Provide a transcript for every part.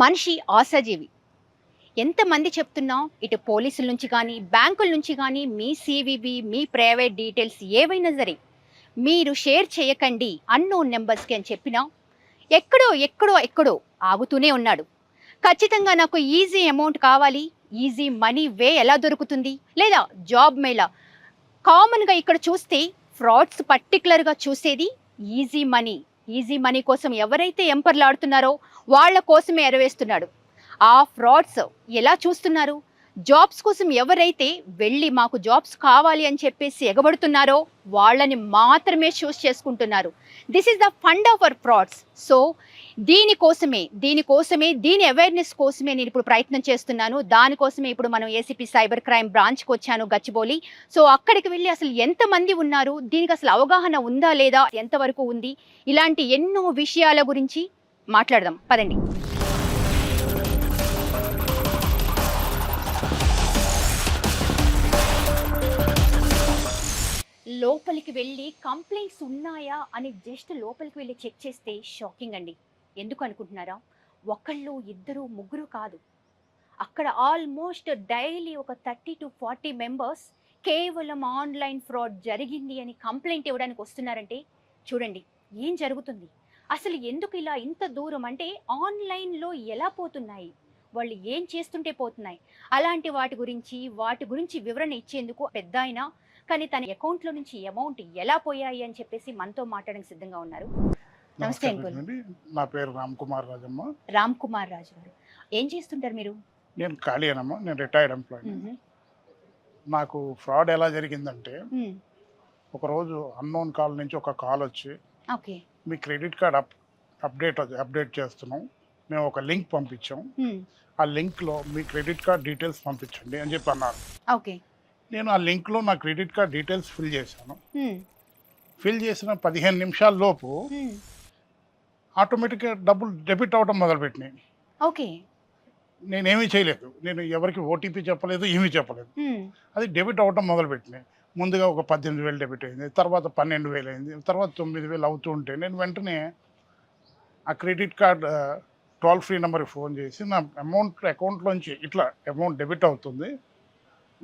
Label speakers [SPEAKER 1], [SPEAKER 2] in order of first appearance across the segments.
[SPEAKER 1] మనిషి ఆశాజీవి. ఎంతమంది చెప్తున్నాం? ఇటు పోలీసుల నుంచి కానీ బ్యాంకుల నుంచి కానీ మీ సివివి మీ ప్రైవేట్ డీటెయిల్స్ ఏవైనా సరే మీరు షేర్ చేయకండి అన్నోన్ నెంబర్స్కి అని చెప్పినా ఎక్కడో ఎక్కడో ఎక్కడో ఆగుతూనే ఉన్నాడు. ఖచ్చితంగా నాకు ఈజీ అమౌంట్ కావాలి. ఈజీ మనీ వే ఎలా దొరుకుతుంది? లేదా జాబ్ మేళా కామన్గా ఇక్కడ చూస్తే ఫ్రాడ్స్ పర్టికులర్గా చూసేది ఈజీ మనీ ఈజీ మనీ కోసం ఎవరైతే ఎంపర్లాడుతున్నారో వాళ్ళ కోసమే ఎరవేస్తున్నాడు. ఆ ఫ్రాడ్స్ ఎలా చూస్తున్నారు? జాబ్స్ కోసం ఎవరైతే వెళ్ళి మాకు జాబ్స్ కావాలి అని చెప్పేసి ఎగబడుతున్నారో వాళ్ళని మాత్రమే చూస్ చేసుకుంటున్నారు. This is the fund of our frauds so దీనికోసమే దీనికోసమే దీని అవేర్నెస్ కోసమే నేను ఇప్పుడు ప్రయత్నం చేస్తున్నాను. దానికోసమే ఇప్పుడు మనం ఏసీపీ సైబర్ క్రైమ్ బ్రాంచ్కి వచ్చాను గచ్చిబౌలి. సో అక్కడికి వెళ్ళి అసలు ఎంతమంది ఉన్నారు? దీనికి అసలు అవగాహన ఉందా లేదా? ఎంతవరకు ఉంది? ఇలాంటి ఎన్నో విషయాల గురించి మాట్లాడదాం. పదండి. లోపలికి వెళ్ళి కంప్లైంట్స్ ఉన్నాయా అని జస్ట్ లోపలికి వెళ్ళి చెక్ చేస్తే షాకింగ్ అండి. ఎందుకు అనుకుంటున్నారా? ఒకళ్ళు ఇద్దరు ముగ్గురు కాదు. అక్కడ ఆల్మోస్ట్ డైలీ ఒక థర్టీ టు ఫార్టీ మెంబర్స్ కేవలం ఆన్లైన్ ఫ్రాడ్ జరిగింది అని కంప్లైంట్ ఇవ్వడానికి వస్తున్నారంటే చూడండి ఏం జరుగుతుంది? అసలు ఎందుకు ఇలా ఇంత దూరం? అంటే ఆన్లైన్లో ఎలా పోతున్నాయి? వాళ్ళు ఏం చేస్తుంటే పోతున్నాయి? అలాంటి వాటి గురించి వాటి గురించి వివరణ ఇచ్చేందుకు పెద్ద కానీ తన అకౌంట్లో నుంచి అమౌంట్ ఎలా పోయాయి అని చెప్పేసి మనతో మాట్లాడడానికి సిద్ధంగా ఉన్నారు. నమస్తే అంకుల్.
[SPEAKER 2] నా పేరు రామ్ కుమార్ రాజమ్మ.
[SPEAKER 1] రామ్ కుమార్ రాజు గారు. ఏం చేస్తుంటారు మీరు?
[SPEAKER 2] నేను ఖాళీ అనమ్మ. నేను రిటైర్డ్ ఎంప్లాయీ. నాకు ఫ్రాడ్ ఎలా జరిగిందంటే. ఒకరోజు అన్నోన్ కాల్ నుంచి ఒక కాల్ వచ్చి
[SPEAKER 1] ఓకే.
[SPEAKER 2] మీ credit card up update update చేస్తున్నాం. మేము ఒక లింక్ పంపించాం. ఆ లింక్లో మీ క్రెడిట్ కార్డ్ డీటెయిల్స్ పంపించండి అని చెప్పి అన్నారు.
[SPEAKER 1] ఓకే.
[SPEAKER 2] నేను ఆ లింక్లో నా క్రెడిట్ కార్డ్ డీటెయిల్స్ ఫిల్ చేశాను. ఫిల్ చేసిన పదిహేను నిమిషాల లోపు. ఆటోమేటిక్గా డబ్బులు డెబిట్ అవ్వడం మొదలుపెట్టినాయి.
[SPEAKER 1] ఓకే.
[SPEAKER 2] నేనేమీ చేయలేదు. నేను ఎవరికి ఓటీపీ చెప్పలేదు ఏమీ చెప్పలేదు. అది డెబిట్ అవ్వటం మొదలుపెట్టినాయి. ముందుగా ఒక పద్దెనిమిది వేలు డెబిట్ అయింది తర్వాత పన్నెండు వేలు అయింది తర్వాత తొమ్మిది వేలు అవుతూ ఉంటే నేను వెంటనే ఆ క్రెడిట్ కార్డ్ టోల్ ఫ్రీ నెంబర్కి ఫోన్ చేసి నా అమౌంట్ అకౌంట్లోంచి ఇట్లా అమౌంట్ డెబిట్ అవుతుంది.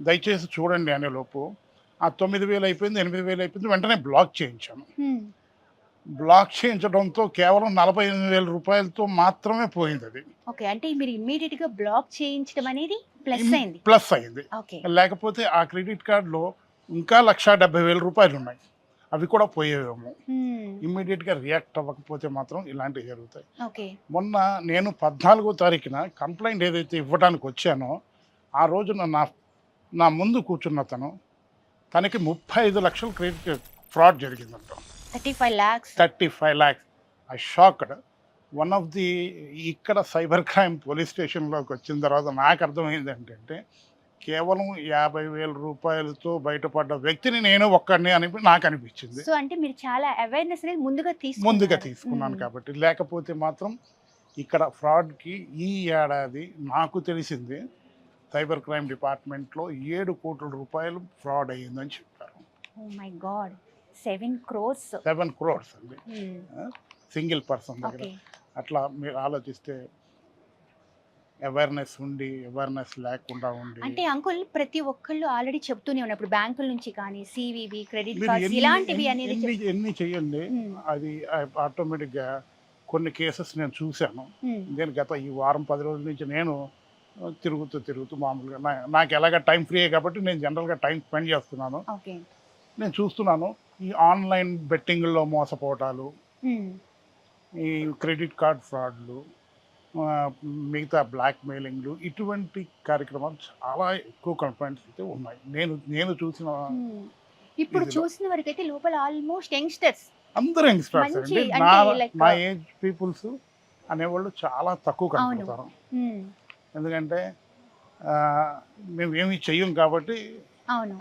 [SPEAKER 2] దయచేసి చూడండి అనే లోపు ఆ తొమ్మిది వేలు అయిపోయింది ఎనిమిది వేలు అయిపోయింది వెంటనే బ్లాక్ చేయించాను. బ్లాక్ చేయించడంతో కేవలం నలభై ఎనిమిది వేల రూపాయలతో మాత్రమే పోయింది అది
[SPEAKER 1] ఓకే అంటే మీరు ఇమ్మీడియట్గా బ్లాక్ చేయించడం అనేది ప్లస్ అయింది?
[SPEAKER 2] ప్లస్ అయింది. లేకపోతే ఆ క్రెడిట్ కార్డులో ఇంకా లక్ష డెబ్బై వేల రూపాయలు ఉన్నాయి. అవి కూడా పోయేవేమో.
[SPEAKER 1] మ్మ్.
[SPEAKER 2] ఇమ్మీడియట్గా రియాక్ట్ అవ్వకపోతే మాత్రం ఇలాంటివి జరుగుతాయి.
[SPEAKER 1] ఓకే.
[SPEAKER 2] మొన్న నేను పద్నాలుగో తారీఖున కంప్లైంట్ ఏదైతే ఇవ్వడానికి వచ్చానో ఆ రోజున నా నా ముందు కూర్చున్న తను తనకి ముప్పై ఐదు లక్షలు క్రెడిట్ ఫ్రాడ్ జరిగిందంట.
[SPEAKER 1] Thirty five lakhs
[SPEAKER 2] thirty five lakhs I shocked. One of the ఇక్కడ సైబర్ క్రైమ్ పోలీస్ స్టేషన్లోకి వచ్చిన తర్వాత నాకు అర్థమైంది ఏంటంటే కేవలం యాభై వేల రూపాయలతో బయటపడ్డ వ్యక్తిని నేను ఒక్కడిని అని నాకు అనిపించింది.
[SPEAKER 1] సో అంటే మీరు చాలా అవేర్నెస్ ముందుగా తీసుకున్నారు.
[SPEAKER 2] ముందుగా తీసుకున్నాను. కాబట్టి లేకపోతే మాత్రం ఇక్కడ ఫ్రాడ్కి ఈ ఏడాది నాకు తెలిసింది సైబర్ క్రైమ్ డిపార్ట్మెంట్లో ఏడు కోట్ల రూపాయలు ఫ్రాడ్ అయ్యిందని చెప్పారు.
[SPEAKER 1] ఓ my god seven crores
[SPEAKER 2] seven crores అండి. సింగిల్ పర్సన్ దగ్గర. అట్లా మీరు ఆలోచిస్తే అవేర్నెస్ ఉండి అవేర్నెస్ లేకుండా ఉండి
[SPEAKER 1] అంటే అంకుల్ ప్రతి ఒక్కళ్ళు ఆల్రెడీ చెప్తూనే ఉన్నారు. ఇప్పుడు బ్యాంకుల నుంచి కానీ సివివి క్రెడిట్ కార్డ్స్ ఇలాంటివి అనేది
[SPEAKER 2] ఎన్ని చెయ్యండి
[SPEAKER 1] మ్మ్.
[SPEAKER 2] అది ఆటోమేటిక్గా కొన్ని కేసెస్ నేను చూశాను.
[SPEAKER 1] మ్మ్.
[SPEAKER 2] నేను గత ఈ వారం పది రోజుల నుంచి నేను తిరుగుతూ తిరుగుతూ మామూలుగా నాకు ఎలాగ టైం ఫ్రీ కాబట్టి నేను జనరల్గా టైం స్పెండ్ చేస్తున్నాను. నేను చూస్తున్నాను ఈ ఆన్లైన్ బెట్టింగ్లో మోసపోవటాలు. ఈ క్రెడిట్ కార్డ్ ఫ్రాడ్లు మిగతా బ్లాక్ మెయిలింగ్లు ఇటువంటి కార్యక్రమాలు చాలా ఎక్కువ కంప్లైంట్స్ అయితే ఉన్నాయి. నేను నేను చూసిన.
[SPEAKER 1] ఇప్పుడు. చూసిన వరకు అయితే లోపల ఆల్మోస్ట్ యంగ్స్టర్స్.
[SPEAKER 2] అందరూ యంగ్స్టర్స్ అండి. నా ఏజ్ పీపుల్స్ అనేవాళ్ళు చాలా తక్కువ కనపడతారు. ఎందుకంటే మేము ఏమి చెయ్యం కాబట్టి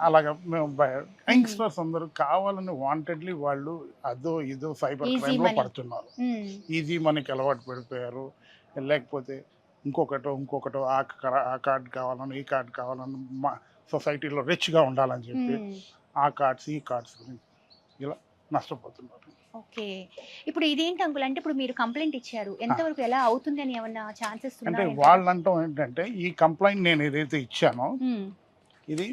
[SPEAKER 2] అలాగా మేము యంగ్స్టర్స్ అందరూ కావాలని వాంటెడ్లీ వాళ్ళు అదో ఇదో సైబర్
[SPEAKER 1] క్రైమ్లో.
[SPEAKER 2] పడుతున్నారు. ఈజీ మనకి అలవాటు పడిపోయారు లేకపోతే ఇంకొకటో ఇంకొకటో ఆ కార్డ్ కావాలని ఈ కార్డ్ కావాలని మా సొసైటీలో రిచ్గా ఉండాలని చెప్పి. ఆ కార్డ్స్ ఈ కార్డ్స్ ఇలా నష్టపోతున్నారు
[SPEAKER 1] ఓకే. ఇప్పుడు ఇదేంటి అంకుల్? అంటే ఇప్పుడు మీరు కంప్లైంట్ ఇచ్చారు. ఎంతవరకు ఎలా అవుతుంది అని ఏమన్నా ఛాన్సెస్
[SPEAKER 2] అంటే వాళ్ళు అంటాం ఏంటంటే ఈ కంప్లైంట్ నేను ఏదైతే ఇచ్చానో ఇది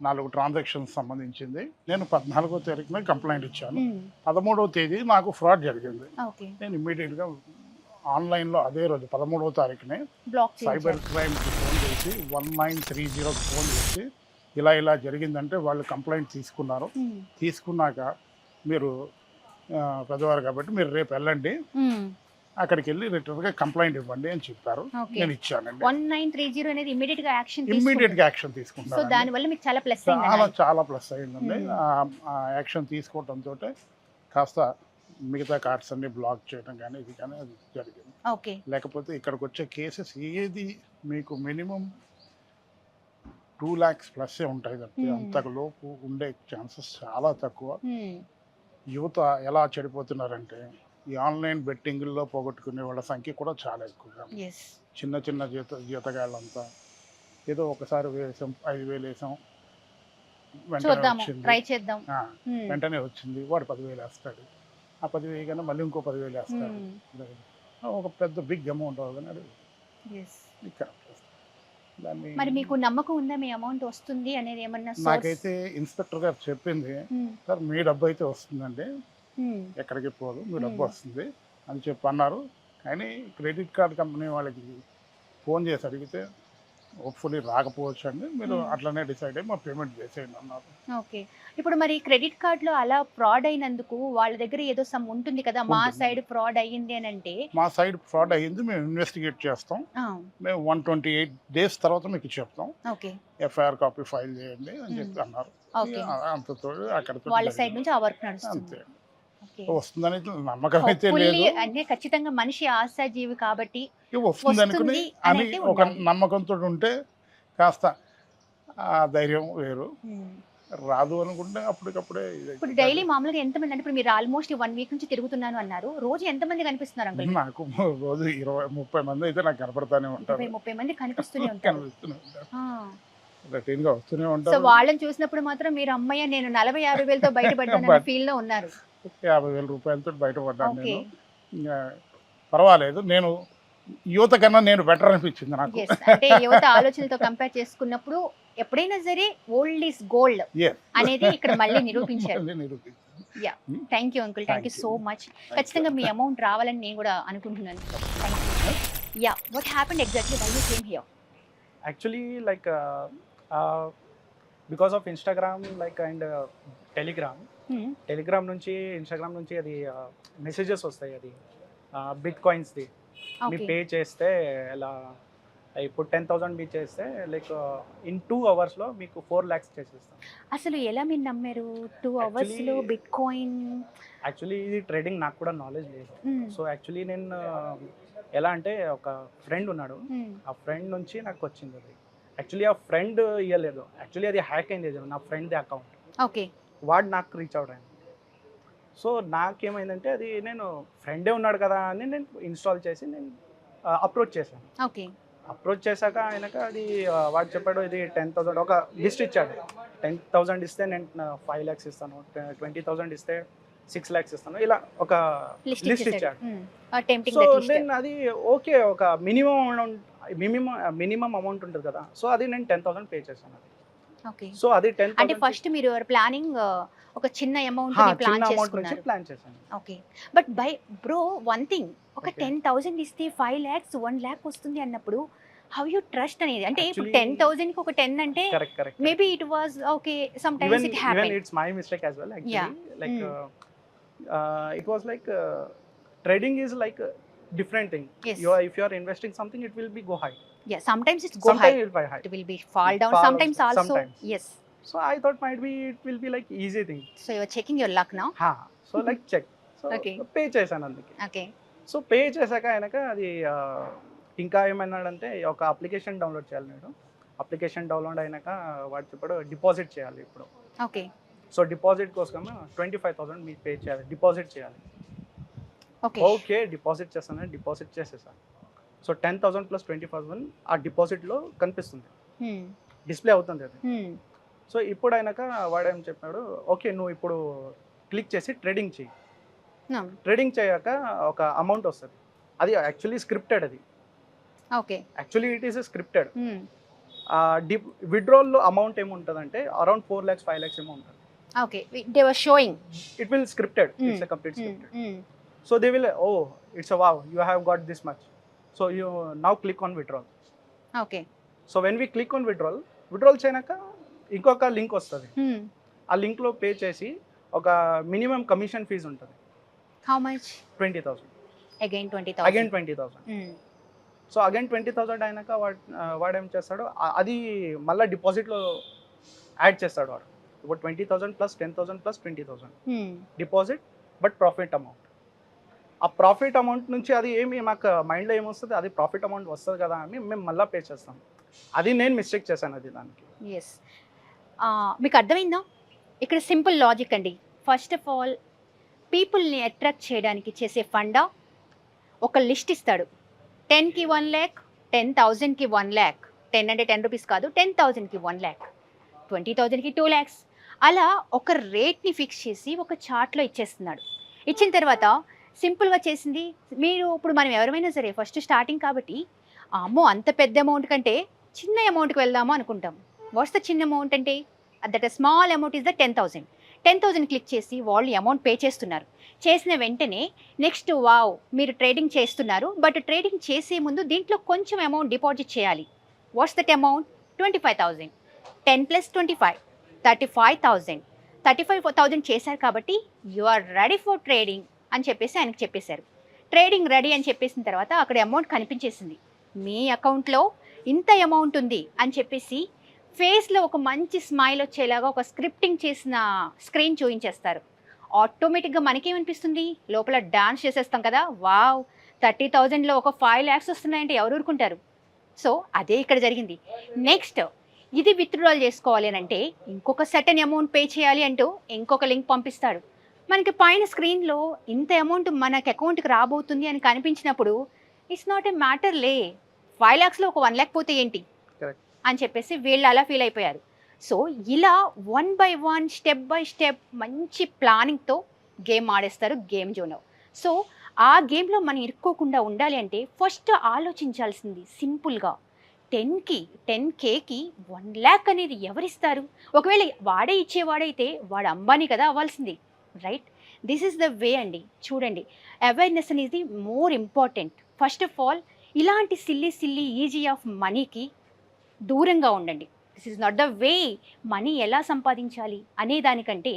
[SPEAKER 2] నాలుగు ట్రాన్సాక్షన్స్ సంబంధించింది. నేను పద్నాలుగో తారీఖున కంప్లైంట్ ఇచ్చాను. పదమూడవ తేదీ నాకు ఫ్రాడ్ జరిగింది. నేను ఇమ్మీడియట్గా ఆన్లైన్లో అదే రోజు పదమూడవ తారీఖునే
[SPEAKER 1] బ్లాక్
[SPEAKER 2] సైబర్ క్రైమ్కి ఫోన్ చేసి వన్ నైన్ త్రీ జీరోకి ఫోన్ చేసి ఇలా ఇలా జరిగిందంటే వాళ్ళు కంప్లైంట్ తీసుకున్నారు. తీసుకున్నాక మీరు పెద్దవారు కాబట్టి మీరు రేపు వెళ్ళండి. అక్కడికి వెళ్ళి రిటర్న్గా కంప్లైంట్ ఇవ్వండి అని చెప్పారు. నేను ఇచ్చానండి.
[SPEAKER 1] వన్ నైన్ త్రీ జీరో అనేది ఇమీడియట్గా యాక్షన్
[SPEAKER 2] యాక్షన్
[SPEAKER 1] సో
[SPEAKER 2] తీసుకుంటారు
[SPEAKER 1] దాని వల్ల మీకు చాలా ప్లస్
[SPEAKER 2] చాలా చాలా ప్లస్ అయిందండి. ఆ- యాక్షన్ తీసుకోవడంతో కాస్త మిగతా కార్డ్స్ అన్ని బ్లాక్ చేయడం కానీ ఇది కానీ అది జరిగింది.
[SPEAKER 1] ఓకే.
[SPEAKER 2] లేకపోతే ఇక్కడికి వచ్చే కేసెస్ ఏది మీకు మినిమం టూ ల్యాక్స్ ప్లస్ ఉంటాయి తప్పితే. అంతకు లోపు ఉండే ఛాన్సెస్ చాలా తక్కువ. యువత ఎలా చెడిపోతున్నారంటే ఈ ఆన్లైన్ బెట్టింగ్లో పోగొట్టుకునే వాళ్ళ సంఖ్య కూడా చాలా ఎక్కువగా చిన్న చిన్న జీత జీతగాళ్ళంతా ఏదో ఒకసారి వేసాం ఐదు వేలు వేసాం వెంటనే వచ్చింది. ఆ,
[SPEAKER 1] Hmm.
[SPEAKER 2] వెంటనే వచ్చింది వాడు పదివేలు వేస్తాడు. ఆ పదివేలు కానీ మళ్ళీ ఇంకో పదివేలు వేస్తాడు.
[SPEAKER 1] Hmm.
[SPEAKER 2] ఒక పెద్ద బిగ్ అమౌంట్ అవుతున్నాడు
[SPEAKER 1] Yes.
[SPEAKER 2] ఇక్కడ
[SPEAKER 1] మరి మీకు నమ్మకం ఉందా మీ అమౌంట్ వస్తుంది అనేది ఏమన్నా?
[SPEAKER 2] నాకైతే ఇన్స్పెక్టర్ గారు చెప్పింది. సార్ మీ డబ్బు అయితే వస్తుందండి. ఎక్కడికి పోదు మీ డబ్బు. వస్తుంది అని చెప్పి అన్నారు కానీ క్రెడిట్ కార్డ్ కంపెనీ వాళ్ళకి ఫోన్ చేసి అడిగితే హోప్ఫుల్లీ రాకపోవచ్చు అండి మీరు. అట్లనే డిసైడ్ అయ్యి మా పేమెంట్ చేసేయండి అన్నారు.
[SPEAKER 1] ఓకే. ఇప్పుడు మరి క్రెడిట్ కార్డ్లో అలా ఫ్రాడ్ అయినందుకు వాళ్ళ దగ్గర ఏదో సమ్ ఉంటుంది కదా మా. సైడ్ ఫ్రాడ్ అయ్యింది అని అంటే?
[SPEAKER 2] మా సైడ్ ఫ్రాడ్ అయ్యింది మేము ఇన్వెస్టిగేట్ చేస్తాం. మేము వన్ ట్వంటీ ఎయిట్ డేస్ తర్వాత మీకు చెప్తాం.
[SPEAKER 1] ఓకే.
[SPEAKER 2] ఎఫ్ఐఆర్ కాపీ ఫైల్ చేయండి అని చెప్పి అన్నారు. అంతతో అక్కడ
[SPEAKER 1] వాళ్ళ సైడ్ నుంచి ఆ వర్క్ నడుస్తుంది.
[SPEAKER 2] అంతే. వస్తుందని నమ్మకం అయితే లేదు.
[SPEAKER 1] అంటే ఖచ్చితంగా మనిషి ఆశాజీవి కాబట్టి
[SPEAKER 2] వస్తుంది అనుకుని అని ఒక. నమ్మకంతో ఉంటే కాస్త ధైర్యం వేరు. రాదు అనుకుంటే అప్పటికప్పుడే
[SPEAKER 1] ఇప్పుడు డైలీ మామూలుగా ఎంతమంది అంటే ఇప్పుడు మీరు ఆల్మోస్ట్ వన్ వీక్ నుంచి తిరుగుతున్నాను అన్నారు. రోజు ఎంతమంది కనిపిస్తున్నారు అంకుల్?
[SPEAKER 2] నాకు రోజు ఇరవై ముప్పై మంది అయితే నాకు కనపడతానే ఉంటారు.
[SPEAKER 1] ముప్పై మంది కనిపిస్తూనే ఉంటారు.
[SPEAKER 2] రొటీన్గా వస్తూనే
[SPEAKER 1] సో
[SPEAKER 2] ఉంటారు.
[SPEAKER 1] వాళ్ళని చూసినప్పుడు మాత్రం మీరు అమ్మయ్య నేను నలభై యాభై వేలతో బయటపడ్డాను ఫీల్లో ఉన్నారు.
[SPEAKER 2] యాభై వేల రూపాయలతో బయటపడ్డాను నేను. పర్వాలేదు. నేను యువత కన్నా నేను బెటర్ అనిపించింది నాకు.
[SPEAKER 1] అంటే యువత ఆలోచనలతో కంపేర్ చేసుకున్నప్పుడు ఎప్పుడైనా సరే ఓల్డ్ ఈస్ గోల్డ్
[SPEAKER 2] Yes.
[SPEAKER 1] అనేది ఇక్కడ మళ్ళీ నిరూపించారు.
[SPEAKER 2] నిరూపించారు.
[SPEAKER 1] Thank you uncle thank you so. Much ఖచ్చితంగా మీ అమౌంట్ రావాలని నేను కూడా అనుకుంటున్నాను. Yeah what happened exactly why you came here
[SPEAKER 3] uh, because of instagram like and uh, telegram Telegram నుంచి ఇన్స్టాగ్రామ్ నుంచి అది మెసేజెస్ వస్తాయి అది. బిట్ కాయిన్స్ది మీ పే చేస్తే ఇలా ఇప్పుడు టెన్ థౌసండ్ మీ చేస్తే లైక్ ఇన్ టూ అవర్స్లో మీకు ఫోర్ ల్యాక్స్ చేసేస్తాం.
[SPEAKER 1] అసలు ఎలా మీరు నమ్మారు? టూ
[SPEAKER 3] అవర్స్లో
[SPEAKER 1] బిట్ కాయిన్
[SPEAKER 3] యాక్చువల్లీ ఇది ట్రేడింగ్ నాకు కూడా నాలెడ్జ్ లేదు. సో యాక్చువల్లీ నేను ఎలా అంటే ఒక ఫ్రెండ్ ఉన్నాడు. ఆ ఫ్రెండ్ నుంచి నాకు వచ్చింది అది. యాక్చువల్లీ ఆ ఫ్రెండ్ ఇవ్వలేదు యాక్చువల్లీ అది హ్యాక్ అయింది నా ఫ్రెండ్ది అకౌంట్
[SPEAKER 1] ఓకే
[SPEAKER 3] వాడు నాకు రీచ్ అవుట్ అయింది సో నాకేమైందంటే అది నేను ఫ్రెండే ఉన్నాడు కదా అని నేను ఇన్స్టాల్ చేసి నేను అప్రోచ్ చేశాను.
[SPEAKER 1] ఓకే.
[SPEAKER 3] అప్రోచ్ చేశాక ఆయనక అది వాడు చెప్పాడు ఇది టెన్ థౌసండ్ ఒక లిస్ట్ ఇచ్చాడు. టెన్ థౌసండ్ ఇస్తే నేను ఫైవ్ ల్యాక్స్ ఇస్తాను ట్వంటీ థౌసండ్ ఇస్తే సిక్స్ ల్యాక్స్ ఇస్తాను ఇలా ఒక
[SPEAKER 1] లిస్ట్
[SPEAKER 3] ఇచ్చాడు. సో నేను అది ఓకే ఒక మినిమం మినిమం మినిమం అమౌంట్ ఉంటుంది కదా. సో అది నేను టెన్ థౌసండ్ పే చేశాను.
[SPEAKER 1] ఓకే
[SPEAKER 3] సో అది టెన్
[SPEAKER 1] అంటే ఫస్ట్ మీరు ప్లానింగ్ ఒక చిన్న అమౌంట్ ప్లాన్ చేసుకున్నారు.
[SPEAKER 3] ప్లాన్ చేశాను.
[SPEAKER 1] Okay. But by bro one thing ఒక. టెన్ థౌసండ్ ఇస్తే ఫైవ్ ల్యాక్స్ వన్ ల్యాక్ వస్తుంది అన్నప్పుడు హౌ యూ ట్రస్ట్ అనేది? అంటే ఇప్పుడు టెన్ థౌసండ్కి ఒక టెన్ అంటే maybe it was okay some times it happen
[SPEAKER 3] it's my mistake as well actually.
[SPEAKER 1] Yeah.
[SPEAKER 3] like
[SPEAKER 1] Mm.
[SPEAKER 3] uh, uh, it was like uh, trading is like a different thing.
[SPEAKER 1] Yes.
[SPEAKER 3] You are if you are
[SPEAKER 1] yeah sometimes it's go
[SPEAKER 3] sometimes
[SPEAKER 1] high
[SPEAKER 3] it will high
[SPEAKER 1] it will be fall down
[SPEAKER 3] Fall
[SPEAKER 1] sometimes
[SPEAKER 3] also,
[SPEAKER 1] also
[SPEAKER 3] sometimes.
[SPEAKER 1] yes
[SPEAKER 3] so i thought might be it will be like easy thing
[SPEAKER 1] so you're checking your luck now
[SPEAKER 3] ha so like check so
[SPEAKER 1] Okay.
[SPEAKER 3] Pay చేశాను అందుకే
[SPEAKER 1] okay
[SPEAKER 3] so pay చేశాక ఆయనక అది ఇంకా ఏమన్నాడంటే ఒక application download చేయాలి నేను application download అయినాక వాడు చెప్పాడు డిపాజిట్ చేయాలి ఇప్పుడు
[SPEAKER 1] okay
[SPEAKER 3] సో డిపాజిట్ కోసం ట్వంటీ ఫైవ్ థౌసండ్ మీరు పే చేయాలి డిపాజిట్ చేయాలి
[SPEAKER 1] okay
[SPEAKER 3] ఓకే డిపాజిట్ చేస్తాను డిపాజిట్ చేసేసాను so ten thousand plus twenty thousand ఆ డిపాజిట్లో కనిపిస్తుంది. డిస్ప్లే అవుతుంది అది. సో ఇప్పుడు అయినాక వాడు ఏం చెప్పాడు ఓకే నువ్వు ఇప్పుడు క్లిక్ చేసి ట్రేడింగ్ చెయ్యి. ట్రేడింగ్ చేయక ఒక అమౌంట్ వస్తుంది. అది యాక్చువల్లీ స్క్రిప్టెడ్ అది.
[SPEAKER 1] Okay.
[SPEAKER 3] Actually it is scripted. The విడ్రాల్లో amount ఏముంటుందంటే around four lakhs five lakhs ఏమో ఉంటుంది.
[SPEAKER 1] Okay. They were showing.
[SPEAKER 3] It will scripted. It's. Complete scripted. So they will oh it's wow you have got this much. So you now click on withdrawal
[SPEAKER 1] okay
[SPEAKER 3] so when we click on withdrawal withdrawal చేయనాక ఇంకొక link వస్తుంది. ఆ లింక్లో pay చేసి ఒక minimum commission fee ఉంటుంది.
[SPEAKER 1] How much
[SPEAKER 3] twenty thousand
[SPEAKER 1] again twenty
[SPEAKER 3] again twenty thousand so again twenty thousand అయినాక వాడు వాడు ఏం చేస్తాడు అది మళ్ళీ డిపాజిట్లో యాడ్ చేస్తాడు వాడు. ఇప్పుడు twenty thousand plus ten thousand plus twenty thousand deposit but profit amount ఆ ప్రాఫిట్ అమౌంట్ నుంచి అది ఏమి మాకు మైండ్లో ఏమొస్తుంది? అది ప్రాఫిట్ అమౌంట్ వస్తుంది కదా అని మేము మళ్ళీ పే చేస్తాం. అది నేను మిస్టేక్ చేశాను అది దానికి.
[SPEAKER 1] ఎస్ మీకు అర్థమైందా? ఇక్కడ సింపుల్ లాజిక్ అండి. ఫస్ట్ ఆఫ్ ఆల్ పీపుల్ని అట్రాక్ట్ చేయడానికి చేసే ఫండా ఒక లిస్ట్ ఇస్తాడు. టెన్కి వన్ ల్యాక్ టెన్ థౌజండ్కి వన్ ల్యాక్ టెన్ అంటే టెన్ రూపీస్ కాదు టెన్ థౌజండ్కి వన్ ల్యాక్ ట్వంటీ థౌజండ్కి టూ ల్యాక్స్ అలా ఒక రేట్ని ఫిక్స్ చేసి ఒక చార్ట్లో ఇచ్చేస్తున్నాడు. ఇచ్చిన తర్వాత సింపుల్గా చేసింది. మీరు ఇప్పుడు మనం ఎవరైనా సరే ఫస్ట్ స్టార్టింగ్ కాబట్టి అమ్మో! అంత పెద్ద అమౌంట్ కంటే చిన్న అమౌంట్కి వెళ్దాము అనుకుంటాం. వాట్స్ ద చిన్న అమౌంట్ అంటే? That small amount is the ten thousand ten thousand click చేసి వాళ్ళు అమౌంట్ పే చేస్తున్నారు. చేసిన వెంటనే నెక్స్ట్ వావ్ మీరు ట్రేడింగ్ చేస్తున్నారు. బట్ ట్రేడింగ్ చేసే ముందు దీంట్లో కొంచెం అమౌంట్ డిపాజిట్ చేయాలి. What's that amount twenty five thousand ten plus twenty five thirty five thousand thirty five thousand చేశారు కాబట్టి you are ready for trading అని చెప్పేసి ఆయనకు చెప్పేశారు. ట్రేడింగ్ రెడీ అని చెప్పేసిన తర్వాత అక్కడ అమౌంట్ కనిపించేసింది. మీ అకౌంట్లో ఇంత అమౌంట్ ఉంది అని చెప్పేసి ఫేస్లో ఒక మంచి స్మైల్ వచ్చేలాగా ఒక స్క్రిప్టింగ్ చేసిన స్క్రీన్ చూపించేస్తారు. ఆటోమేటిక్గా మనకేమనిపిస్తుంది? లోపల డాన్స్ చేసేస్తాం కదా? వావ్! థర్టీ థౌజండ్లో ఒక ఫైవ్ ల్యాక్స్ వస్తున్నాయంటే ఎవరు ఊరుకుంటారు? సో అదే ఇక్కడ జరిగింది. నెక్స్ట్ ఇది విత్డ్రాల్ చేసుకోవాలి అని అంటే ఇంకొక సర్టన్ అమౌంట్ పే చేయాలి అంటూ ఇంకొక లింక్ పంపిస్తాడు. మనకి పైన స్క్రీన్లో ఇంత అమౌంట్ మనకి అకౌంట్కి రాబోతుంది అని కనిపించినప్పుడు ఇట్స్ నాట్ ఏ మ్యాటర్ లే. ఫైవ్ ల్యాక్స్లో ఒక వన్ ల్యాక్ పోతే ఏంటి. అని చెప్పేసి వీళ్ళు అలా ఫీల్ అయిపోయారు. సో ఇలా one by one step by step మంచి ప్లానింగ్తో గేమ్ ఆడేస్తారు గేమ్ జోన్ సో ఆ గేమ్లో మనం ఇరుక్కోకుండా ఉండాలి అంటే ఫస్ట్ ఆలోచించాల్సింది సింపుల్గా టెన్కి టెన్ కేకి వన్ ల్యాక్ అనేది ఎవరిస్తారు? ఒకవేళ వాడే ఇచ్చేవాడైతే వాడు అంబానీ కదా అవ్వాల్సింది. Right this is the way అండి. చూడండి. అవేర్నెస్ అనేది more important first of all ఇలాంటి సిల్లీ సిల్లీ ఈజీ ఆఫ్ మనీకి దూరంగా ఉండండి. This is not the way money ఎలా సంపాదించాలి అనే దానికంటే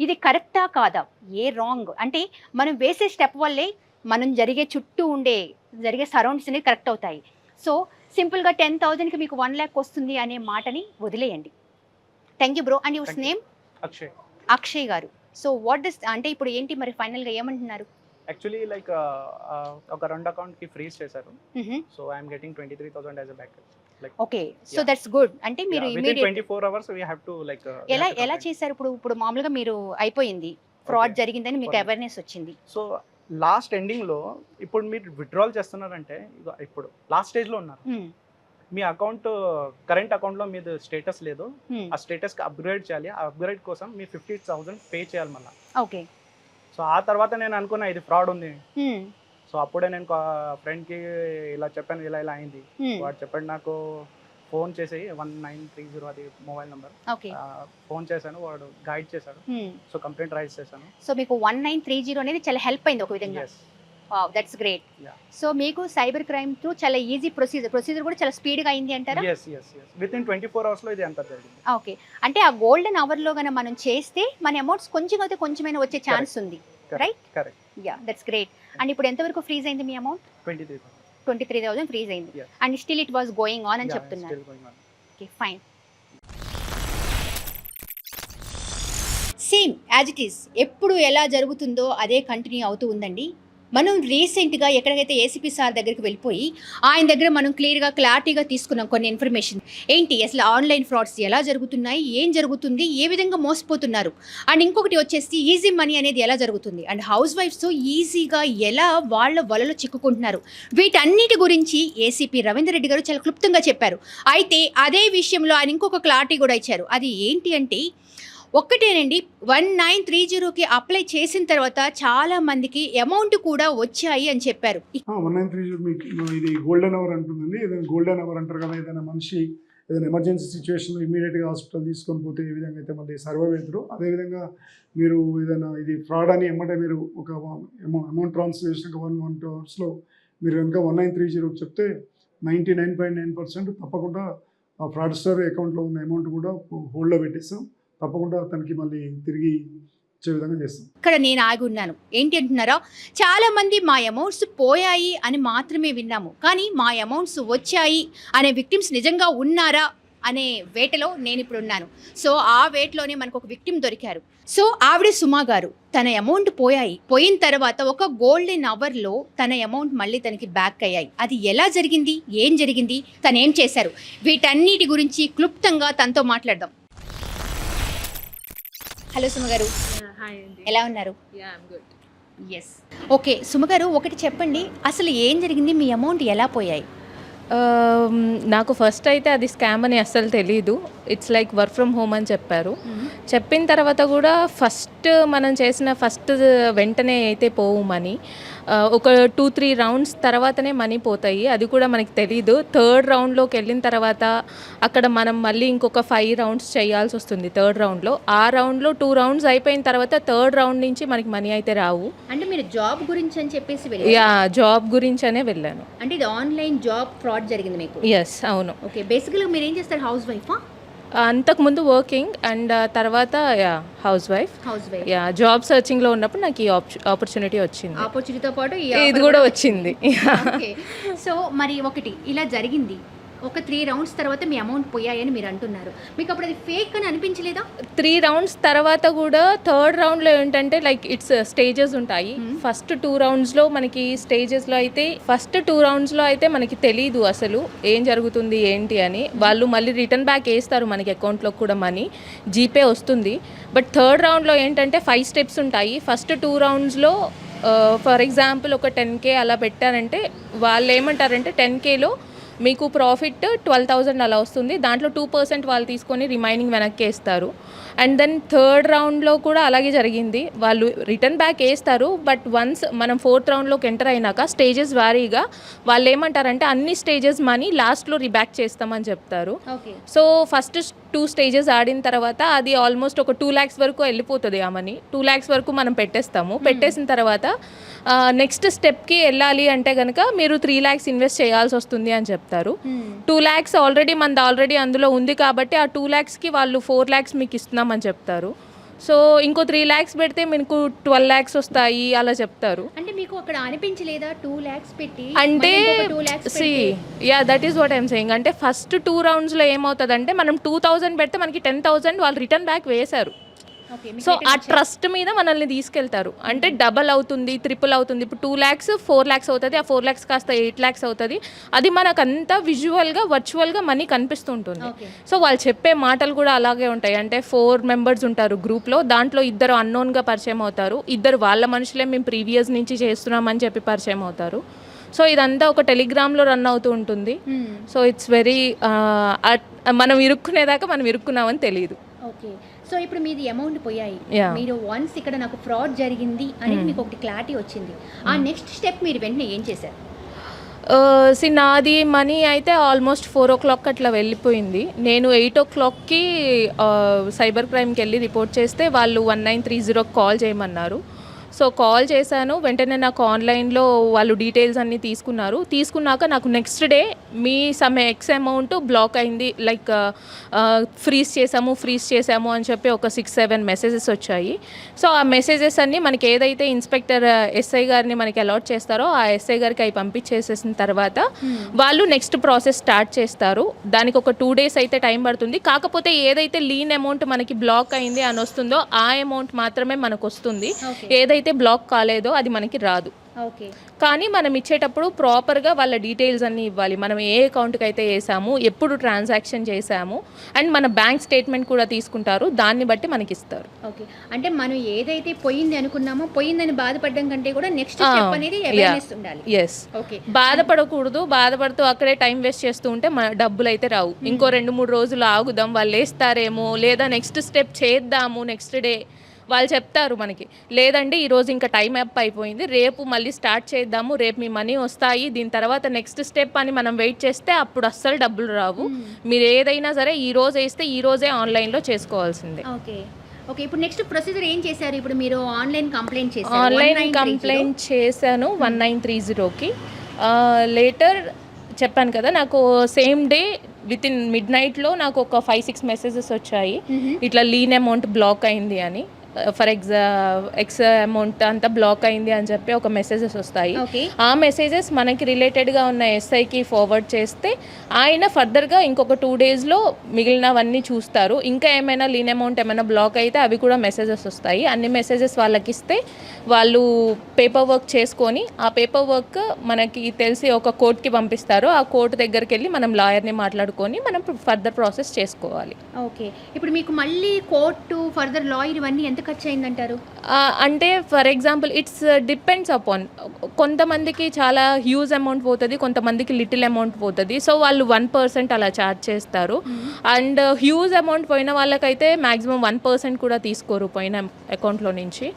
[SPEAKER 1] ఇది కరెక్టా కాదా? ఏ రాంగ్ అంటే మనం వేసే స్టెప్ వల్లే మనం జరిగే చుట్టూ ఉండే జరిగే సరౌండ్స్ అనేవి కరెక్ట్ అవుతాయి. సో సింపుల్గా టెన్ థౌజండ్కి మీకు వన్ ల్యాక్ వస్తుంది అనే మాటని వదిలేయండి. Thank you bro and your
[SPEAKER 3] Thank you.
[SPEAKER 1] Name
[SPEAKER 3] Akshay.
[SPEAKER 1] Akshay గారు. సో వాట్ డస్ అంటే ఇప్పుడు ఏంటి మరి ఫైనల్గా ఏమంటున్నారు?
[SPEAKER 3] యాక్చువల్లీ లైక్ ఒక రెండు అకౌంట్కి ఫ్రీజ్ చేశారు. So I'm getting twenty three thousand as a
[SPEAKER 1] okay. So. That's good. అంటే మీరు
[SPEAKER 3] twenty four hours we have to like
[SPEAKER 1] ఎలా ఎలా చేశారు? ఇప్పుడు ఇప్పుడు మామూలుగా మీరు అయిపోయింది. ఫ్రాడ్. జరిగిందని మీకు. అవేర్నెస్ వచ్చింది.
[SPEAKER 3] సో లాస్ట్ ఎండింగ్లో ఇప్పుడు మీరు విత్డ్రాల్ చేస్తున్నారంటే ఇప్పుడు లాస్ట్ స్టేజ్లో ఉన్నారు.
[SPEAKER 1] Hmm.
[SPEAKER 3] మీ అకౌంట్ కరెంట్ అకౌంట్లో మీద స్టేటస్ లేదు. ఆ స్టేటస్కి అప్గ్రేడ్ చేయాలి. ఆ అప్గ్రేడ్ కోసం మీ ఫిఫ్టీ థౌసండ్ పే చేయాలి మళ్ళీ.
[SPEAKER 1] ఓకే.
[SPEAKER 3] సో ఆ తర్వాత నేను అనుకున్నా ఇది ఫ్రాడ్ ఉంది. సో అప్పుడే నేను ఫ్రెండ్కి ఇలా చెప్పాను ఇలా ఇలా అయింది. వాడు చెప్పాడు నాకు ఫోన్ చేసి వన్ నైన్ త్రీ జీరో అది మొబైల్ నెంబర్.
[SPEAKER 1] ఓకే.
[SPEAKER 3] ఫోన్ చేశాను వాడు గైడ్ చేశాడు. సో కంప్లైంట్ రైజ్ చేశాను.
[SPEAKER 1] సో మీకు వన్ నైన్ త్రీ జీరో అనేది చాలా హెల్ప్ అయింది ఒక విధంగా. That's great. సో మీకు సైబర్ క్రైమ్ త్రూ చాలా ఈజీ ప్రొసీజర్ ప్రొసీజర్ కూడా చాలా స్పీడ్గా అయింది అంటారా?
[SPEAKER 3] Yes yes yes within twenty four అవర్స్లో ఇది అంత జరిగింది.
[SPEAKER 1] ఓకే అంటే ఆ గోల్డెన్ అవర్లో కనుక మనం చేస్తే మన అమౌంట్స్ కొంచెం అయితే కొంచెమైనా వచ్చే ఛాన్స్ ఉంది. Right?
[SPEAKER 3] Correct
[SPEAKER 1] yeah that's great and ఇప్పుడు ఎంతవరకు ఫ్రీజ్ అయింది మీ amount
[SPEAKER 3] twenty three
[SPEAKER 1] twenty three thousand freeze అయింది. And still it was going on అని చెప్తున్నారు. Okay fine same as it is ఎప్పుడు ఎలా జరుగుతుందో అదే కంటిన్యూ అవుతూ ఉందండి. మనం రీసెంట్గా ఎక్కడికైతే ఏసీపీ సార్ దగ్గరికి వెళ్ళిపోయి ఆయన దగ్గర మనం క్లియర్గా క్లారిటీగా తీసుకున్నాం కొన్ని ఇన్ఫర్మేషన్. ఏంటి? అసలు ఆన్లైన్ ఫ్రాడ్స్ ఎలా జరుగుతున్నాయి? ఏం జరుగుతుంది? ఏ విధంగా మోసపోతున్నారు? అండ్ ఇంకొకటి వచ్చేసి ఈజీ మనీ అనేది ఎలా జరుగుతుంది? అండ్ హౌస్ వైఫ్స్ ఈజీగా ఎలా వాళ్ళ వలలో చిక్కుకుంటున్నారు? వీటన్నిటి గురించి ఏసీపీ రవీందర్ రెడ్డి గారు చాలా క్లుప్తంగా చెప్పారు. అయితే అదే విషయంలో ఆయన ఇంకొక క్లారిటీ కూడా ఇచ్చారు. అది ఏంటి అంటే ఒక్కటేనండి వన్ నైన్ త్రీ జీరోకి అప్లై చేసిన తర్వాత చాలా మందికి అమౌంట్ కూడా వచ్చాయి అని చెప్పారు.
[SPEAKER 4] వన్ నైన్ త్రీ మీకు ఇది గోల్డెన్ అవర్ అంటుందండి. ఏదైనా గోల్డెన్ అవర్ అంటారు కదా ఏదైనా మనిషి ఏదైనా ఎమర్జెన్సీ సిచ్యువేషన్లో ఇమీడియట్గా హాస్పిటల్ తీసుకొని పోతే ఏ విధంగా అయితే మళ్ళీ సర్వైవ్ అవుతారు అదేవిధంగా మీరు ఏదైనా ఇది ఫ్రాడ్ అని ఎమ్మటే మీరు ఒక అమౌంట్ ట్రాన్స్ఫర్ చేసినాక వన్ వన్ టూ అవర్స్లో మీరు కనుక వన్ నైన్ త్రీ జీరోకి చెప్తే ninety nine point nine percent తప్పకుండా ఆ ఫ్రాడ్స్టర్ అకౌంట్లో ఉన్న అమౌంట్ కూడా హోల్డ్లో పెట్టేస్తాం. తప్పకుండా తనకి మళ్ళీ తిరిగి ఇచ్చే విధంగా చేస్తాం.
[SPEAKER 1] ఇక్కడ నేను ఆగి ఉన్నాను. ఏంటి అంటున్నారా చాలా మంది మా అమౌంట్స్ పోయాయి అని మాత్రమే విన్నాము. కానీ మా అమౌంట్స్ వచ్చాయి అనే విక్టిమ్స్ నిజంగా ఉన్నారా అనే వేటలో నేను ఇప్పుడు ఉన్నాను. సో ఆ వేటలోనే మనకు ఒక విక్టిమ్ దొరికారు. సో ఆవిడ సుమా గారు తన అమౌంట్ పోయాయి. పోయిన తర్వాత ఒక గోల్డెన్ అవర్లో తన అమౌంట్ మళ్ళీ తనకి బ్యాక్ అయ్యాయి. అది ఎలా జరిగింది? ఏం జరిగింది? తను ఏం చేశారు? వీటన్నిటి గురించి క్లుప్తంగా తనతో మాట్లాడదాం. హలో సుమ గారు.
[SPEAKER 5] హాయ్ అండి.
[SPEAKER 1] ఎలా ఉన్నారు?
[SPEAKER 5] Yeah I'm good.
[SPEAKER 1] Yes okay సుమగారు ఒకటి చెప్పండి. అసలు ఏం జరిగింది? మీ అమౌంట్ ఎలా పోయాయి?
[SPEAKER 5] నాకు ఫస్ట్ అయితే అది స్కామ్ అని అస్సలు తెలీదు. It's like work from home అని చెప్పారు. చెప్పిన తర్వాత కూడా ఫస్ట్ మనం చేసిన ఫస్ట్ వెంటనే అయితే పోవు మనీ. ఒక టూ త్రీ రౌండ్స్ తర్వాతనే మనీ పోతాయి. అది కూడా మనకి తెలీదు. థర్డ్ రౌండ్లోకి వెళ్ళిన తర్వాత అక్కడ మనం మళ్ళీ ఇంకొక ఫైవ్ రౌండ్స్ చేయాల్సి వస్తుంది థర్డ్ రౌండ్లో ఆ రౌండ్లో టూ రౌండ్స్ అయిపోయిన తర్వాత థర్డ్ రౌండ్ నుంచి మనకి మనీ అయితే రావు.
[SPEAKER 1] అంటే మీరు జాబ్ గురించి అని చెప్పేసి
[SPEAKER 5] యా జాబ్ గురించనే వెళ్ళాను.
[SPEAKER 1] అంటే ఇది ఆన్లైన్ జాబ్ ఫ్రాడ్ జరిగింది మీకు.
[SPEAKER 5] ఎస్ అవును.
[SPEAKER 1] ఓకే బేసికల్గా మీరు ఏం చేస్తారు హౌస్ వైఫా?
[SPEAKER 5] అంతకుముందు వర్కింగ్ అండ్ తర్వాత yeah housewife
[SPEAKER 1] housewife
[SPEAKER 5] yeah job సర్చింగ్లో ఉన్నప్పుడు నాకు ఈ ఆపర్చునిటీ వచ్చింది.
[SPEAKER 1] ఆపర్చునిటీతో పాటు
[SPEAKER 5] ఇది కూడా వచ్చింది.
[SPEAKER 1] సో మరి ఒకటి ఇలా జరిగింది. ఒక త్రీ రౌండ్స్ తర్వాత మీ అమౌంట్ పోయాయని మీరు అంటున్నారు. మీకు అప్పుడు అది ఫేక్ అని అనిపించలేదా?
[SPEAKER 5] త్రీ రౌండ్స్ తర్వాత కూడా థర్డ్ రౌండ్లో ఏంటంటే లైక్ ఇట్స్ స్టేజెస్ ఉంటాయి.
[SPEAKER 1] Hmm.
[SPEAKER 5] ఫస్ట్ టూ రౌండ్స్లో మనకి స్టేజెస్లో అయితే ఫస్ట్ టూ రౌండ్స్లో అయితే మనకి తెలీదు అసలు ఏం జరుగుతుంది ఏంటి అని. వాళ్ళు మళ్ళీ రిటర్న్ బ్యాక్ వేస్తారు మనకి అకౌంట్లో కూడా మనీ జీపే వస్తుంది. బట్ థర్డ్ రౌండ్లో ఏంటంటే ఫైవ్ స్టెప్స్ ఉంటాయి. ఫస్ట్ టూ రౌండ్స్లో ఫర్ ఎగ్జాంపుల్ ఒక టెన్ కే అలా పెట్టారంటే వాళ్ళు ఏమంటారంటే టెన్ కేలో మీకు ప్రాఫిట్ ట్వెల్వ్ థౌజండ్ అలా వస్తుంది. దాంట్లో టూ పర్సెంట్ వాళ్ళు తీసుకొని రిమైనింగ్ వెనక్కి వేస్తారు. అండ్ దెన్ థర్డ్ రౌండ్లో కూడా అలాగే జరిగింది. వాళ్ళు రిటర్న్ బ్యాక్ వేస్తారు. బట్ వన్స్ మనం ఫోర్త్ రౌండ్లోకి ఎంటర్ అయినాక స్టేజెస్ వారీగా వాళ్ళు ఏమంటారంటే అన్ని స్టేజెస్ మనీ లాస్ట్లో రిబ్యాక్ చేస్తామని చెప్తారు. సో ఫస్ట్ టూ స్టేజెస్ ఆడిన తర్వాత అది ఆల్మోస్ట్ ఒక టూ ల్యాక్స్ వరకు వెళ్ళిపోతుంది ఆ మనీ. టూ ల్యాక్స్ వరకు మనం పెట్టేస్తాము. పెట్టేసిన తర్వాత నెక్స్ట్ స్టెప్కి వెళ్ళాలి అంటే కనుక మీరు త్రీ ల్యాక్స్ ఇన్వెస్ట్ చేయాల్సి వస్తుంది అని చెప్తారు టూ ల్యాక్స్ ఆల్రెడీ మనది ఆల్రెడీ అందులో ఉంది కాబట్టి ఆ టూ ల్యాక్స్కి వాళ్ళు ఫోర్ ల్యాక్స్ మీకు ఇస్తున్నామని చెప్తారు. సో ఇంకో త్రీ ల్యాక్స్ పెడితే మీకు ట్వెల్వ్ ల్యాక్స్ వస్తాయి అలా చెప్తారు.
[SPEAKER 1] అంటే మీకు అక్కడ అనిపించలేదా? టూ ల్యాక్స్ పెట్టి
[SPEAKER 5] అంటే see yeah that is what I'm saying అంటే ఫస్ట్ టూ రౌండ్స్లో ఏమవుతుందంటే మనం టూ థౌజండ్ పెడితే మనకి టెన్ థౌజండ్ వాళ్ళు రిటర్న్ బ్యాక్ వేశారు. సో ఆ ట్రస్ట్ మీద మనల్ని తీసుకెళ్తారు. అంటే డబల్ అవుతుంది ట్రిపుల్ అవుతుంది. ఇప్పుడు టూ ల్యాక్స్ ఫోర్ ల్యాక్స్ అవుతుంది ఆ ఫోర్ ల్యాక్స్ కాస్త ఎయిట్ ల్యాక్స్ అవుతుంది. అది మనకు అంతా విజువల్గా వర్చువల్గా మనీ కనిపిస్తుంటుంది సో వాళ్ళు చెప్పే మాటలు కూడా అలాగే ఉంటాయి. అంటే ఫోర్ మెంబర్స్ ఉంటారు గ్రూప్లో దాంట్లో ఇద్దరు అన్నోన్గా పరిచయం అవుతారు. ఇద్దరు వాళ్ళ మనుషులే మేము ప్రీవియస్ నుంచి చేస్తున్నామని చెప్పి పరిచయం అవుతారు. సో ఇదంతా ఒక టెలిగ్రామ్లో రన్ అవుతూ ఉంటుంది. సో ఇట్స్ వెరీ మనం ఇరుక్కునేదాకా మనం ఇరుక్కున్నామని తెలియదు.
[SPEAKER 1] ఓకే. సో ఇప్పుడు మీది అమౌంట్ పోయాయి. మీరు వన్స్ ఇక్కడ నాకు ఫ్రాడ్ జరిగింది అనేది మీకు ఒకటి క్లారిటీ వచ్చింది. ఆ నెక్స్ట్ స్టెప్ మీరు వెంటనే ఏం చేశారు?
[SPEAKER 5] సి నాది మనీ అయితే ఆల్మోస్ట్ ఫోర్ ఓ క్లాక్ అట్లా వెళ్ళిపోయింది. నేను ఎయిట్ ఓ క్లాక్కి సైబర్ క్రైమ్కి వెళ్ళి రిపోర్ట్ చేస్తే వాళ్ళు వన్ నైన్ త్రీ జీరోకి కాల్ చేయమన్నారు. సో కాల్ చేశాను. వెంటనే నాకు ఆన్లైన్లో వాళ్ళు డీటెయిల్స్ అన్నీ తీసుకున్నారు. తీసుకున్నాక నాకు నెక్స్ట్ డే మీ సమ్ ఎక్స్ అమౌంట్ బ్లాక్ అయింది. లైక్ ఫ్రీజ్ చేసాము ఫ్రీజ్ చేసాము అని చెప్పి ఒక సిక్స్ సెవెన్ మెసేజెస్ వచ్చాయి. సో ఆ మెసేజెస్ అన్నీ మనకి ఏదైతే ఇన్స్పెక్టర్ ఎస్ఐ గారిని మనకి అలాట్ చేస్తారో ఆ ఎస్ఐ గారికి అవి పంపించేసేసిన తర్వాత వాళ్ళు నెక్స్ట్ ప్రాసెస్ స్టార్ట్ చేస్తారు. దానికి ఒక టూ డేస్ అయితే టైం పడుతుంది. కాకపోతే ఏదైతే లీన్ అమౌంట్ మనకి బ్లాక్ అయింది అని వస్తుందో ఆ అమౌంట్ మాత్రమే మనకు వస్తుంది.
[SPEAKER 1] ఓకే.
[SPEAKER 5] ఏదైతే బ్లాక్ కాలేదో అది మనకి రాదు.
[SPEAKER 1] ఓకే.
[SPEAKER 5] కానీ మనం ఇచ్చేటప్పుడు ప్రాపర్గా వాళ్ళ డీటెయిల్స్ అన్నీ ఇవ్వాలి. మనం ఏ అకౌంట్కి అయితే వేసాము ఎప్పుడు ట్రాన్సాక్షన్ చేసాము అండ్ మన బ్యాంక్ స్టేట్మెంట్ కూడా తీసుకుంటారు. దాన్ని బట్టి మనకి ఇస్తారు.
[SPEAKER 1] ఓకే. అంటే మనం ఏదైతే పోయింది అనుకున్నామో పోయిందని బాధపడడం కంటే కూడా నెక్స్ట్ స్టెప్ అనేది. అవేర్నెస్ ఉండాలి.
[SPEAKER 5] Yes
[SPEAKER 1] okay.
[SPEAKER 5] బాధపడకూడదు. బాధపడుతూ అక్కడే టైం వేస్ట్ చేస్తూ ఉంటే మన డబ్బులు అయితే రావు. ఇంకో రెండు మూడు రోజులు ఆగుదాం. వాళ్ళు వేస్తారేమో లేదా నెక్స్ట్ స్టెప్ చేద్దాము నెక్స్ట్ డే వాళ్ళు చెప్తారు మనకి లేదండి ఈరోజు ఇంకా టైం అప్ అయిపోయింది రేపు మళ్ళీ స్టార్ట్ చేద్దాము రేపు మీ మనీ వస్తాయి దీని తర్వాత నెక్స్ట్ స్టెప్ అని మనం వెయిట్ చేస్తే అప్పుడు అస్సలు డబ్బులు రావు. మీరు ఏదైనా సరే ఈ రోజు వేస్తే ఈ రోజే ఆన్లైన్లో చేసుకోవాల్సిందే.
[SPEAKER 1] ఓకే. ఓకే ఇప్పుడు నెక్స్ట్ ప్రొసీజర్ ఏం చేశారు? ఇప్పుడు మీరు ఆన్లైన్ కంప్లైంట్ చేశారు
[SPEAKER 5] ఆన్లైన్
[SPEAKER 1] 1930.
[SPEAKER 5] కంప్లైంట్ చేశాను వన్ నైన్ త్రీ జీరోకి. లేటర్ చెప్పాను కదా నాకు same day within mid నైట్లో నాకు ఒక ఫైవ్ సిక్స్ మెసేజెస్ వచ్చాయి. ఇట్లా లీన్ అమౌంట్ బ్లాక్ అయింది అని. ఫర్ ఎగ్జా ఎక్స్ అమౌంట్ అంతా బ్లాక్ అయింది అని చెప్పి ఒక మెసేజెస్ వస్తాయి. ఆ మెసేజెస్ మనకి రిలేటెడ్గా ఉన్న ఎస్ఐకి ఫార్వర్డ్ చేస్తే ఆయన ఫర్దర్గా ఇంకొక టూ డేస్లో మిగిలినవన్నీ చూస్తారు. ఇంకా ఏమైనా లీన్ అమౌంట్ ఏమైనా బ్లాక్ అయితే అవి కూడా మెసేజెస్ వస్తాయి. అన్ని మెసేజెస్ వాళ్ళకి ఇస్తే వాళ్ళు పేపర్ వర్క్ చేసుకొని ఆ పేపర్ వర్క్ మనకి తెలిసి ఒక కోర్టుకి పంపిస్తారు. ఆ కోర్టు దగ్గరికి వెళ్ళి మనం లాయర్ని మాట్లాడుకొని మనం ఫర్దర్ ప్రాసెస్ చేసుకోవాలి.
[SPEAKER 1] ఓకే. ఇప్పుడు మీకు మళ్ళీ కోర్టు ఫర్దర్ లాయర్ ఇవన్నీ ఎంత ఖర్చు అయిందంటారు
[SPEAKER 5] అంటే for example it's depends upon. కొంతమందికి చాలా హ్యూజ్ అమౌంట్ పోతుంది కొంతమందికి లిటిల్ అమౌంట్ పోతుంది. సో వాళ్ళు వన్ పర్సెంట్ అలా ఛార్జ్ చేస్తారు. అండ్ హ్యూజ్ అమౌంట్ పోయిన వాళ్ళకైతే మ్యాక్సిమం వన్ పర్సెంట్ కూడా తీసుకోరు పోయిన అకౌంట్లో నుంచి.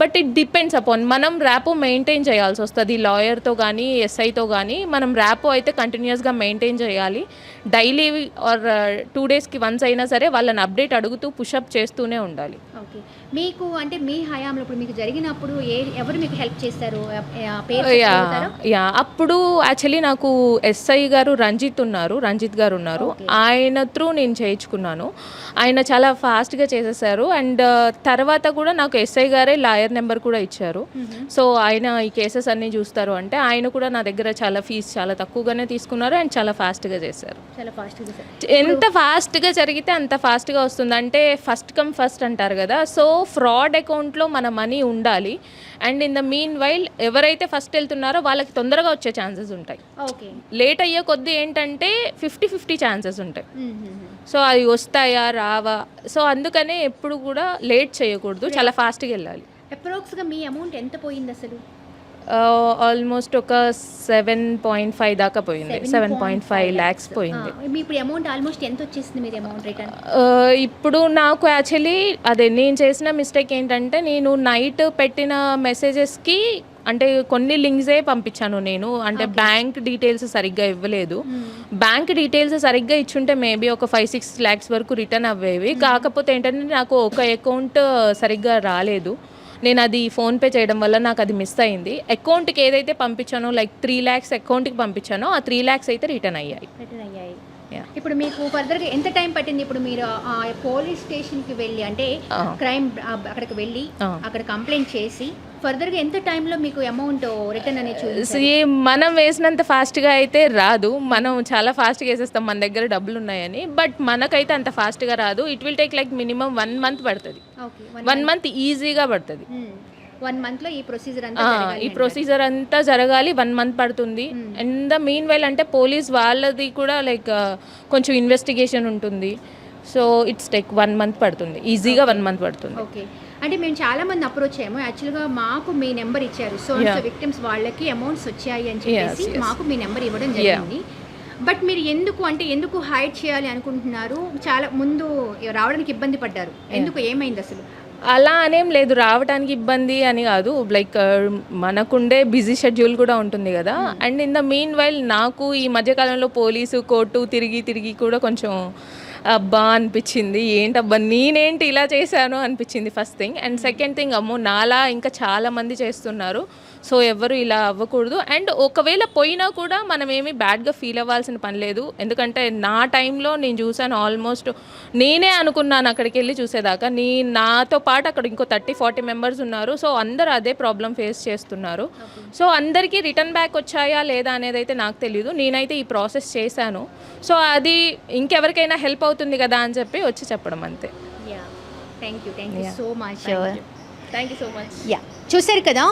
[SPEAKER 5] But it depends upon. మనం ర్యాపో మెయింటైన్ చేయాల్సి వస్తుంది. లాయర్తో కానీ ఎస్ఐతో కానీ మనం ర్యాపో అయితే కంటిన్యూస్గా మెయింటైన్ చేయాలి. డైలీ ఆర్ టూ డేస్కి వన్స్ అయినా సరే వాళ్ళని అప్డేట్ అడుగుతూ పుషప్ చేస్తూనే ఉండాలి.
[SPEAKER 1] ఓకే. మీకు అంటే మీ హయాంలో ఇప్పుడు మీకు జరిగినప్పుడు ఏ ఎవరు మీకు హెల్ప్ చేస్తారు పేరు
[SPEAKER 5] యా? యా. అప్పుడు యాక్చువల్లీ నాకు ఎస్ఐ గారు రంజిత్ ఉన్నారు రంజిత్ గారు ఉన్నారు. ఆయన త్రూ నేను చేయించుకున్నాను. ఆయన చాలా ఫాస్ట్గా చేసేసారు. అండ్ తర్వాత కూడా నాకు ఎస్ఐ గారే లాయర్ నెంబర్ కూడా ఇచ్చారు. సో ఆయన ఈ కేసెస్ అన్నీ చూస్తారు అంటే ఆయన కూడా నా దగ్గర చాలా ఫీజు చాలా తక్కువగానే తీసుకున్నారు అండ్ చాలా ఫాస్ట్గా చేశారు.
[SPEAKER 1] చాలా ఫాస్ట్గా
[SPEAKER 5] ఎంత ఫాస్ట్గా జరిగితే అంత ఫాస్ట్గా వస్తుంది. అంటే ఫస్ట్ కమ్ ఫస్ట్ అంటారు కదా. సో ఫ్రాడ్ అకౌంట్లో మన మనీ ఉండాలి. And in the meanwhile ఎవరైతే ఫస్ట్ వెళ్తున్నారో వాళ్ళకి తొందరగా వచ్చే ఛాన్సెస్ ఉంటాయి.
[SPEAKER 1] ఓకే
[SPEAKER 5] లేట్ అయ్యే కొద్దీ ఏంటంటే ఫిఫ్టీ ఫిఫ్టీ ఛాన్సెస్ ఉంటాయి. సో అవి వస్తాయా రావా? సో అందుకనే ఎప్పుడు కూడా లేట్ చేయకూడదు. చాలా ఫాస్ట్గా వెళ్ళాలి.
[SPEAKER 1] అప్రాక్స్గా మీ అమౌంట్ ఎంత పోయింది అసలు?
[SPEAKER 5] ఆల్మోస్ట్ ఒక సెవెన్ పాయింట్ ఫైవ్ దాకా పోయింది. సెవెన్ పాయింట్ ఫైవ్ ల్యాక్స్ పోయింది.
[SPEAKER 1] ఇప్పుడు అమౌంట్ ఆల్మోస్ట్ ఎంత వచ్చేసింది మీరు అమౌంట్ రిటర్న్
[SPEAKER 5] ఆ, ఇప్పుడు నాకు యాక్చువల్లీ అదే నేను చేసిన మిస్టేక్ ఏంటంటే నేను నైట్ పెట్టిన మెసేజెస్కి అంటే కొన్ని లింక్సే పంపించాను నేను. అంటే బ్యాంక్ డీటెయిల్స్ సరిగ్గా ఇవ్వలేదు. బ్యాంక్ డీటెయిల్స్ సరిగ్గా ఇచ్చుంటే మేబీ ఒక ఫైవ్ సిక్స్ ల్యాక్స్ వరకు రిటర్న్ అవ్వేవి. కాకపోతే ఏంటంటే నాకు ఒక అకౌంట్ సరిగ్గా రాలేదు. నేను అది ఫోన్పే చేయడం వల్ల నాకు అది మిస్ అయింది అకౌంట్కి ఏదైతే పంపించానో లైక్ త్రీ ల్యాక్స్ అకౌంట్కి పంపించానో ఆ త్రీ ల్యాక్స్ అయితే రిటర్న్ అయ్యాయి
[SPEAKER 1] రిటర్న్ అయ్యాయి. ఇప్పుడు మీకు ఫర్దర్గా ఎంత టైం పట్టింది ఇప్పుడు మీరు ఆ పోలీస్ స్టేషన్కి వెళ్ళి అంటే. క్రైమ్ అక్కడికి వెళ్ళి. అక్కడ కంప్లైంట్ చేసి ఫర్దర్గా ఎంత టైంలో మీకు అమౌంట్ రిటర్న్ అనేది
[SPEAKER 5] See, మనం వేసినంత ఫాస్ట్గా అయితే రాదు. మనం చాలా ఫాస్ట్గా వేసేస్తాం. మన దగ్గర డబ్బులు ఉన్నాయని. బట్ మనకైతే అంత ఫాస్ట్గా రాదు. It will take like minimum one month పడుతుంది. One month. ఈజీగా పడుతుంది.
[SPEAKER 1] వన్ మంత్లో ఈ ప్రొసీజర్ అంతా
[SPEAKER 5] ఈ. ప్రొసీజర్ అంతా జరగాలి. వన్ మంత్ పడుతుంది. అండ్ ద మీన్ వైల్ అంటే పోలీస్ వాళ్ళది కూడా లైక్ కొంచెం ఇన్వెస్టిగేషన్ ఉంటుంది. So it's take one month పడుతుంది. ఈజీగా వన్ మంత్ పడుతుంది.
[SPEAKER 1] ఓకే. అంటే మేము చాలా మంది అప్రోచ్ అయ్యాము. యాక్చువల్గా మాకు మీ నెంబర్ ఇచ్చారు. సో. విక్టిమ్స్ వాళ్ళకి అమౌంట్స్ వచ్చాయి అని చెప్పేసి. మాకు మీ నెంబర్ ఇవ్వడం జరిగింది. బట్ మీరు ఎందుకు అంటే ఎందుకు హైడ్ చేయాలి అనుకుంటున్నారు? చాలా ముందు రావడానికి ఇబ్బంది పడ్డారు. ఎందుకు? ఏమైంది అసలు?
[SPEAKER 5] అలా అనేం లేదు. రావడానికి ఇబ్బంది అని కాదు. లైక్ మనకుండే బిజీ షెడ్యూల్ కూడా ఉంటుంది కదా. And in the meanwhile నాకు ఈ మధ్యకాలంలో పోలీసు కోర్టు తిరిగి తిరిగి కూడా కొంచెం అబ్బా అనిపించింది ఏంటబ్బా నేనేంటి ఇలా చేశాను? అనిపించింది first thing and second thing అమ్మో నాలా ఇంకా చాలామంది చేస్తున్నారు. సో ఎవరు ఇలా అవ్వకూడదు. అండ్ ఒకవేళ పోయినా కూడా మనం ఏమి బ్యాడ్గా ఫీల్ అవ్వాల్సిన పని లేదు. ఎందుకంటే నా టైంలో నేను చూసాను ఆల్మోస్ట్ నేనే అనుకున్నాను అక్కడికి వెళ్ళి చూసేదాకా. నీ నాతో పాటు అక్కడ ఇంకో థర్టీ ఫార్టీ మెంబర్స్ ఉన్నారు. సో అందరూ అదే ప్రాబ్లం ఫేస్ చేస్తున్నారు. సో అందరికీ రిటర్న్ బ్యాక్ వచ్చాయా లేదా అనేది అయితే నాకు తెలియదు నేనైతే ఈ ప్రాసెస్ చేశాను. సో అది ఇంకెవరికైనా హెల్ప్ అవుతుంది కదా అని చెప్పి వచ్చి చెప్పడం అంతే.
[SPEAKER 1] Yeah thank you thank you. So much
[SPEAKER 5] thank you so much
[SPEAKER 1] yeah చూశారు కదా?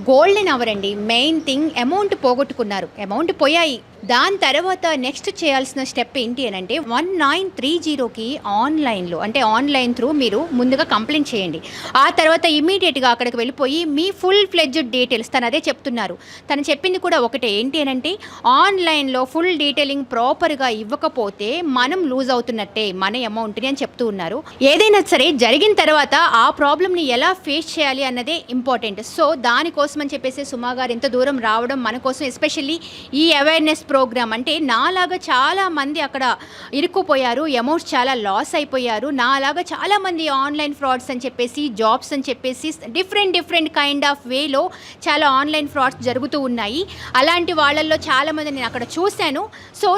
[SPEAKER 1] గోల్డెన్ అవర్ అండి మెయిన్ థింగ్ అమౌంట్ పోగొట్టుకున్నారు. అమౌంట్ పోయాయి. దాని తర్వాత నెక్స్ట్ చేయాల్సిన స్టెప్ ఏంటి అని అంటే వన్ నైన్ త్రీ జీరోకి ఆన్లైన్లో అంటే ఆన్లైన్ త్రూ మీరు ముందుగా కంప్లైంట్ చేయండి. ఆ తర్వాత ఇమీడియట్గా అక్కడికి వెళ్ళిపోయి మీ ఫుల్ ఫ్లెడ్జ్డ్ డీటెయిల్స్ తను అదే చెప్తున్నారు. తను చెప్పింది కూడా ఒకటే ఏంటి అని అంటే ఆన్లైన్లో ఫుల్ డీటెయిలింగ్ ప్రాపర్గా ఇవ్వకపోతే మనం లూజ్ అవుతున్నట్టే మన అమౌంట్ని అని చెప్తూ ఉన్నారు. ఏదైనా సరే జరిగిన తర్వాత ఆ ప్రాబ్లమ్ని ఎలా ఫేస్ చేయాలి అన్నదే ఇంపార్టెంట్ సో దానికోసం అని చెప్పేసి సుమా గారు ఎంత దూరం రావడం మన కోసం ఎస్పెషల్లీ ఈ అవేర్నెస్ ప్రోగ్రామ్ అంటే నాలాగా చాలా మంది అక్కడ ఇరుక్కుపోయారు అమౌంట్స్ చాలా లాస్ అయిపోయారు నాలాగా చాలా మంది ఆన్లైన్ ఫ్రాడ్స్ అని చెప్పేసి జాబ్స్ అని చెప్పేసి డిఫరెంట్ డిఫరెంట్ కైండ్ ఆఫ్ వేలో చాలా ఆన్లైన్ ఫ్రాడ్స్ జరుగుతూ ఉన్నాయి. అలాంటి వాళ్ళల్లో చాలా మంది నేను అక్కడ చూశాను. సో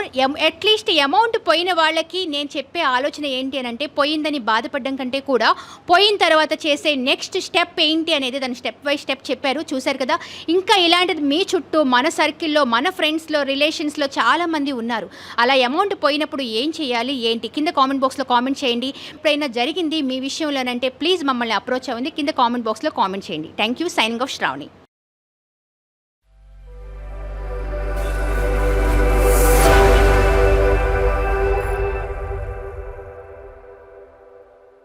[SPEAKER 1] అట్లీస్ట్ అమౌంట్ పోయిన వాళ్ళకి నేను చెప్పే ఆలోచన ఏంటి అని అంటే పోయిందని బాధపడడం కంటే కూడా పోయిన తర్వాత చేసే నెక్స్ట్ స్టెప్ ఏంటి అనేది దాని స్టెప్ బై స్టెప్ చెప్పారు. చూశారు కదా? ఇంకా ఇలాంటిది మీ చుట్టూ మన సర్కిల్లో మన ఫ్రెండ్స్లో రిలేషన్ చాలా మంది ఉన్నారు. అలా అమౌంట్ పోయినప్పుడు ఏం చేయాలి? ఏంటి? కింద కామెంట్ బాక్స్లో కామెంట్ చేయండి. ఎప్పుడైనా జరిగింది మీ విషయంలోనంటే ప్లీజ్ మమ్మల్ని అప్రోచ్ అవ్వండి. కింద కామెంట్ బాక్స్లో కామెంట్ చేయండి. Thank you signing off Shravani.